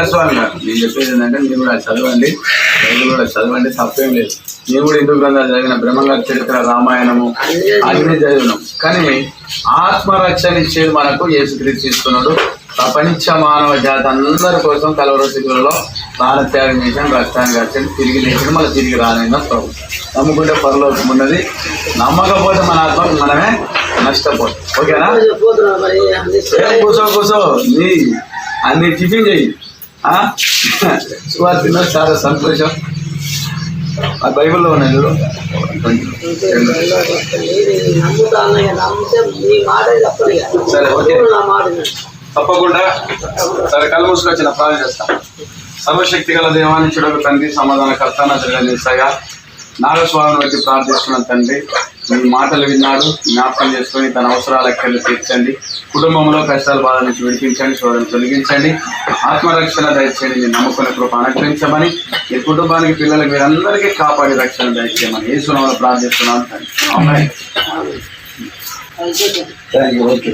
నాగస్వామి గారు నేను చెప్పేది ఏంటంటే మీరు కూడా చదవండి బైబిల్ కూడా చదవండి తప్పేం లేదు. నేను కూడా హిందూ గ్రంథాలు చదివిన బ్రహ్మంగారి చరిత్ర రామాయణము అన్ని చదివినాం. కానీ ఆత్మరక్షణ ఇచ్చేది మనకు యేసుక్రీస్తు ఇస్తున్నాడు. ప్రపంచ మానవ జాతి అందరి కోసం కలవర స్థితులలో ప్రాణత్యాగం చేసాను రక్తాన్ని కట్టాను తిరిగి లేచిన మళ్ళీ తిరిగి రానైనా ప్రభు. నమ్ముకుంటే పరలోకం ఉన్నది. నమ్మకపోతే మన ఆత్మ మనమే నష్టపోతాం. ఓకేనా? మరి కూర్చో కూర్చో. నీ అన్ని టిఫిన్ చెయ్యి. సువార్త చాలా సంతోషం. ఆ బైబిల్లో ఉన్నాయి చూడు. సరే, ఓకే. నా తప్పకుండా సరే కళ్ళు వచ్చిన ప్రాణం చేస్తాం. సర్వశక్తి గల దేవాన్ని చూడక తండ్రి సమాధాన కర్తన జరగనిస్తాగా నాగస్వామిని బట్టి ప్రార్థిస్తున్నాను తండ్రి. మీ మాటలు విన్నాడు జ్ఞాపకం చేసుకొని తన అవసరాలకెళ్ళి తీర్చండి. కుటుంబంలో కష్టాల బాధ నుంచి విడిపించండి శోధన తొలగించండి. ఆత్మరక్షణ దయచేయండి మీరు నమ్ముకునే కృప అనుగ్రహించమని మీ కుటుంబానికి పిల్లలకి మీరందరికీ కాపాడి రక్షణ దయచేయమని ఏ సునామలో ప్రార్థిస్తున్నాను థ్యాంక్ యూ ఓకే.